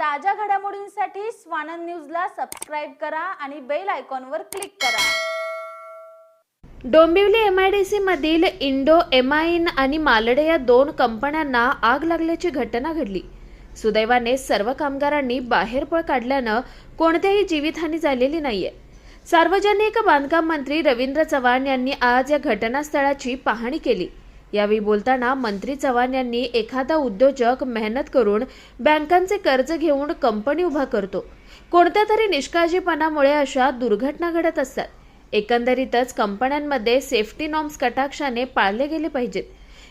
ताज्या घडामोडींसाठी स्वानंद न्यूजला सबस्क्राईब करा आणि बेल आयकॉनवर क्लिक करा. Dombivli M I D C मधील इंडो एमाइन आणि मालडे या दोन कंपन्यांना आग लागल्याची घटना घडली. सुदैवाने सर्व कामगारांनी बाहेर पळ काढल्यानं कोणत्याही जीवितहानी झालेली नाहीये. सार्वजनिक बांधकाम मंत्री रवींद्र चव्हाण यांनी आज या घटनास्थळाची पाहणी केली. यावेळी बोलताना मंत्री चव्हाण यांनी एखादा उद्योजक मेहनत करून बँकांचे कर्ज घेऊन कंपनी उभा करतो. कोणत्या तरी निष्काळजीपणामुळे अशा दुर्घटना घडत असतात. एकंदरीतच कंपन्यांमध्ये सेफ्टी नॉर्म्स कटाक्षाने पाळले गेले पाहिजेत.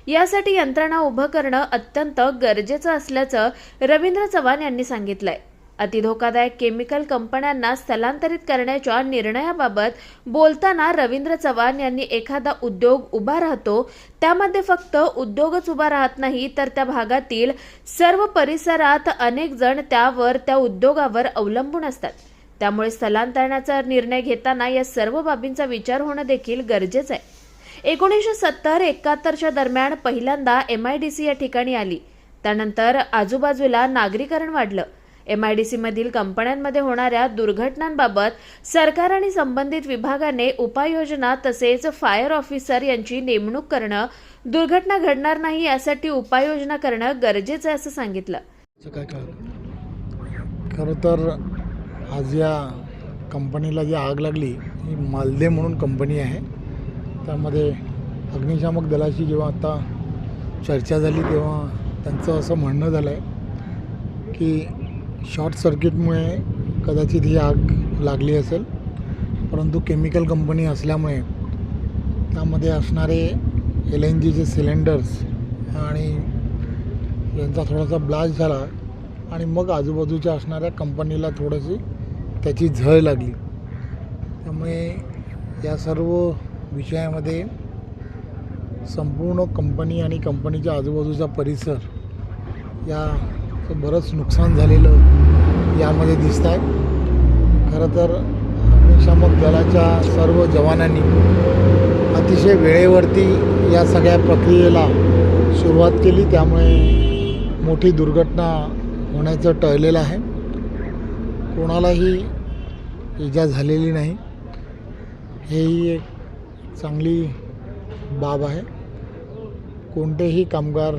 यासाठी यंत्रणा उभं करणं अत्यंत गरजेचं असल्याचं रवींद्र चव्हाण यांनी सांगितलंय. अतिधोकादायक केमिकल कंपन्यांना स्थलांतरित करण्याच्या निर्णयाबाबत बोलताना रवींद्र चव्हाण यांनी एखादा उद्योग उभा राहतो त्यामध्ये फक्त उद्योगच उभा राहत नाही तर त्या भागातील सर्व परिसरात अनेक जण त्यावर त्या उद्योगावर अवलंबून असतात. त्यामुळे स्थलांतरणाचा निर्णय घेताना या सर्व बाबींचा विचार होणं देखील गरजेचं आहे. एकोणीसशे सत्तर एकाहत्तरच्या दरम्यान पहिल्यांदा एम आय डी सी या ठिकाणी आली. त्यानंतर आजूबाजूला नागरीकरण वाढलं. एम आय डी सीमधील कंपन्यांमध्ये होणाऱ्या दुर्घटनांबाबत सरकार आणि संबंधित विभागाने उपाययोजना तसेच फायर ऑफिसर यांची नेमणूक करणं दुर्घटना घडणार नाही यासाठी उपाययोजना करणं गरजेचं आहे असं सांगितलं. खरं तर आज या कंपनीला जी आग लागली ही मालदे म्हणून कंपनी आहे. त्यामध्ये अग्निशामक दलाशी जेव्हा आता चर्चा झाली तेव्हा त्यांचं असं म्हणणं झालं आहे की शॉर्ट सर्किटमुळे कदाचित ही आग लागली असेल. परंतु केमिकल कंपनी असल्यामुळे त्यामध्ये असणारे एल एन जीचे सिलेंडर्स आणि यांचा थोडासा ब्लास्ट झाला आणि मग आजूबाजूच्या असणाऱ्या कंपनीला थोडीशी त्याची झळ लागली. त्यामुळे या सर्व विषयामध्ये संपूर्ण कंपनी आणि कंपनीच्या आजूबाजूचा परिसर या बरंच नुकसान झालेलं यामध्ये दिसत आहे खरं तर अग्निशामक दलाच्या सर्व जवानांनी अतिशय वेळेवरती या सगळ्या प्रक्रियेला सुरुवात केली. त्यामुळे मोठी दुर्घटना होण्याचं टळलेलं आहे. कोणालाही इजा झालेली नाही. हेही एक चांगली बाब आहे. कोणतेही कामगार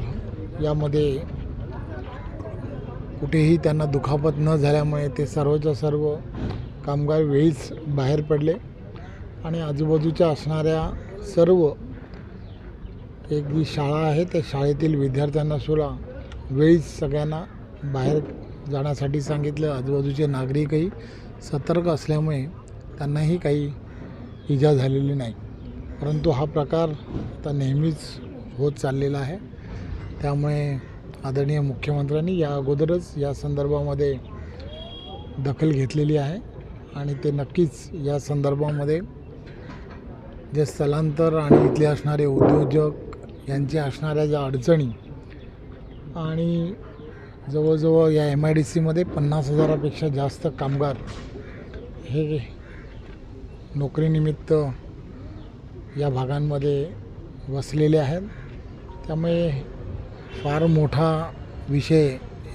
यामध्ये कुठेही त्यांना दुखापत न झाल्यामुळे ते सर्वच्या सर्व कामगार वेळीच बाहेर पडले आणि आजूबाजूच्या असणाऱ्या सर्व एक जी शाळा आहे त्या शाळेतील विद्यार्थ्यांना सुद्धा वेळीच सगळ्यांना बाहेर जाण्यासाठी सांगितलं. आजूबाजूचे नागरिकही सतर्क असल्यामुळे त्यांनाही काही इजा झालेली नाही. परंतु हा प्रकार आता नेहमीच होत चाललेला आहे. त्यामुळे आदरणीय मुख्यमंत्र्यांनी या अगोदरच या संदर्भामध्ये दखल घेतलेली आहे आणि ते नक्कीच या संदर्भामध्ये जे स्थलांतर आणि इथले असणारे उद्योजक यांच्या असणाऱ्या ज्या अडचणी आणि जवळजवळ या एम आय डी सीमध्ये पन्नास हजारापेक्षा जास्त कामगार हे नोकरीनिमित्त या भागांमध्ये वसलेले आहेत. त्यामुळे फार मोठा विषय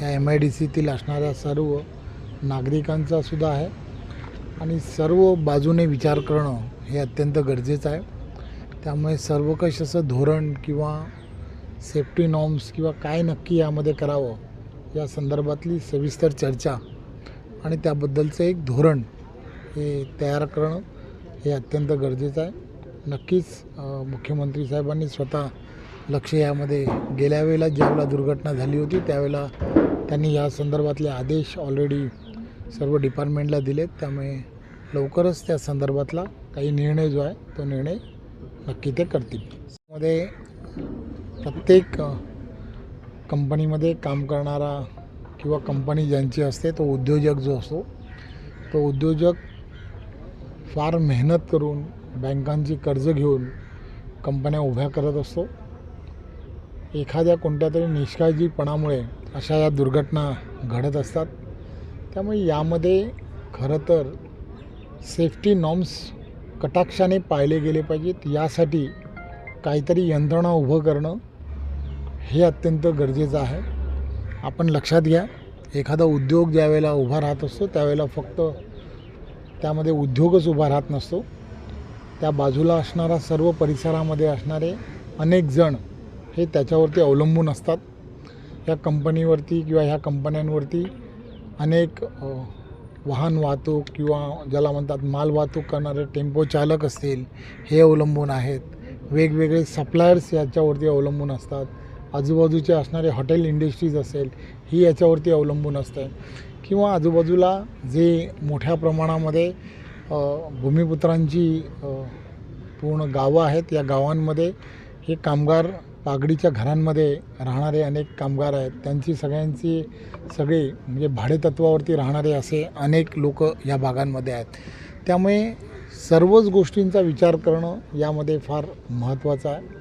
या एम आय डी सीतील असणाऱ्या सर्व नागरिकांचा सुद्धा आहे. आणि सर्व बाजूने विचार करणं हे अत्यंत गरजेचं आहे. त्यामुळे सर्वकष असं धोरण किंवा सेफ्टी नॉर्म्स किंवा काय नक्की यामध्ये करावं या संदर्भातली सविस्तर चर्चा आणि त्याबद्दलचं एक धोरण हे तयार करणं हे अत्यंत गरजेचं आहे. नक्कीच मुख्यमंत्री साहेबांनी स्वतः लक्ष यामध्ये गेल्या वेळेला ज्यावेळेला दुर्घटना झाली होती त्यावेळेला त्यांनी या संदर्भातले आदेश ऑलरेडी सर्व डिपार्टमेंटला दिलेत. त्यामुळे लवकरच त्या संदर्भातला काही निर्णय जो आहे तो निर्णय नक्की ते करतील. मध्ये प्रत्येक कंपनीमध्ये काम करणारा किंवा कंपनी ज्यांची असते तो उद्योजक जो असतो तो उद्योजक फार मेहनत करून बँकांची कर्ज घेऊन कंपन्या उभ्या करत असतो. एखाद्या कोणत्या तरी निष्काळजीपणामुळे अशा या दुर्घटना घडत असतात. त्यामुळे यामध्ये खरं तर सेफ्टी नॉर्म्स कटाक्षाने पाळले गेले पाहिजेत. यासाठी काहीतरी यंत्रणा उभं करणं हे अत्यंत गरजेचं आहे. आपण लक्षात घ्या एखादा उद्योग ज्यावेळेला उभा राहत असतो त्यावेळेला फक्त त्यामध्ये उद्योगच उभा राहत नसतो. त्या बाजूला असणारा सर्व परिसरामध्ये असणारे अनेक जण हे त्याच्यावरती अवलंबून असतात. या कंपनीवरती किंवा ह्या कंपन्यांवरती अनेक वाहन वाहतूक किंवा ज्याला म्हणतात माल वाहतूक करणारे टेम्पो चालक असतील हे अवलंबून आहेत. वेगवेगळे सप्लायर्स याच्यावरती अवलंबून असतात. आजूबाजूचे असणारे हॉटेल इंडस्ट्रीज असेल ही याच्यावरती अवलंबून असते. किंवा आजूबाजूला जे मोठ्या प्रमाणामध्ये भूमिपुत्रांची पूर्ण गावं आहेत या गावांमध्ये हे कामगार पागडीच्या घरांमध्ये राहणारे अनेक कामगार आहेत. त्यांची सगळ्यांची सगळी म्हणजे भाडेतत्वावरती राहणारे असे अनेक लोक या भागांमध्ये आहेत. त्यामुळे सर्वच गोष्टींचा विचार करणं यामध्ये फार महत्त्वाचं आहे.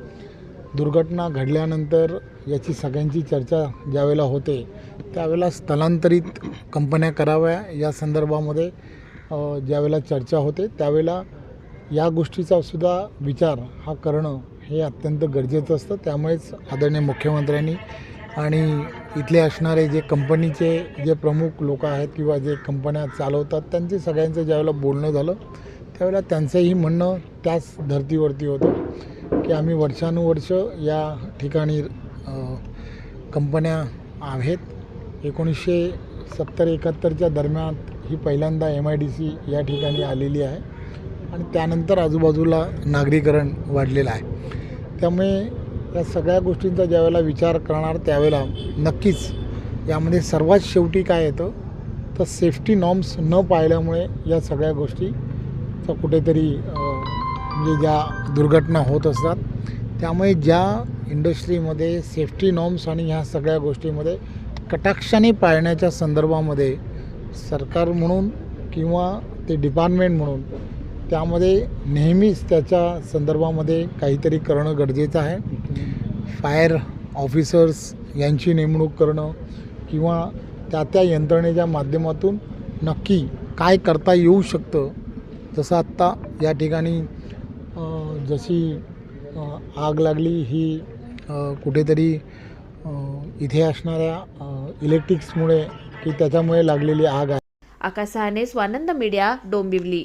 दुर्घटना घडल्यानंतर याची सगळ्यांची चर्चा ज्यावेळेला होते त्यावेळेला स्थलांतरित कंपन्या कराव्या या संदर्भामध्ये ज्यावेळेला चर्चा होते त्यावेळेला या गोष्टीचा सुद्धा विचार हा करणं हे अत्यंत गरजेचं असतं. त्यामुळेच आदरणीय मुख्यमंत्र्यांनी आणि इथले असणारे जे कंपनीचे जे प्रमुख लोक आहेत किंवा जे कंपन्या चालवतात त्यांचे सगळ्यांचं ज्यावेळेला बोलणं झालं त्यावेळेला त्यांचंही म्हणणं त्याच धर्तीवरती होतं की आम्ही वर्षानुवर्ष या ठिकाणी कंपन्या आहेत. एकोणीसशे सत्तर एकाहत्तरच्या दरम्यान ही पहिल्यांदा एम आय डी सी या ठिकाणी आलेली आहे आणि त्यानंतर आजूबाजूला नागरीकरण वाढलेलं आहे. त्यामुळे या सगळ्या गोष्टींचा ज्यावेळेला विचार करणार त्यावेळेला नक्कीच यामध्ये सर्वात शेवटी काय येतं तर सेफ्टी नॉर्म्स न पाळल्यामुळे या सगळ्या गोष्टीचा कुठेतरी म्हणजे ज्या दुर्घटना होत असतात त्यामुळे ज्या इंडस्ट्रीमध्ये सेफ्टी नॉर्म्स आणि ह्या सगळ्या गोष्टीमध्ये कटाक्षाने पाळण्याच्या संदर्भामध्ये सरकार म्हणून किंवा ते डिपार्टमेंट म्हणून त्यामध्ये नेहमीच त्याच्या संदर्भामध्ये काहीतरी करणं गरजेचं आहे. फायर ऑफिसर्स यांची नेमणूक करणं किंवा त्या त्या यंत्रणेच्या माध्यमातून नक्की काय करता येऊ शकतं जसं आत्ता या ठिकाणी जशी आग लागली ही कुठेतरी इथे असणाऱ्या इलेक्ट्रिक्समुळे की त्याच्यामुळे लागलेली आग आहे. आकाश स्वानंद मीडिया डोंबिवली.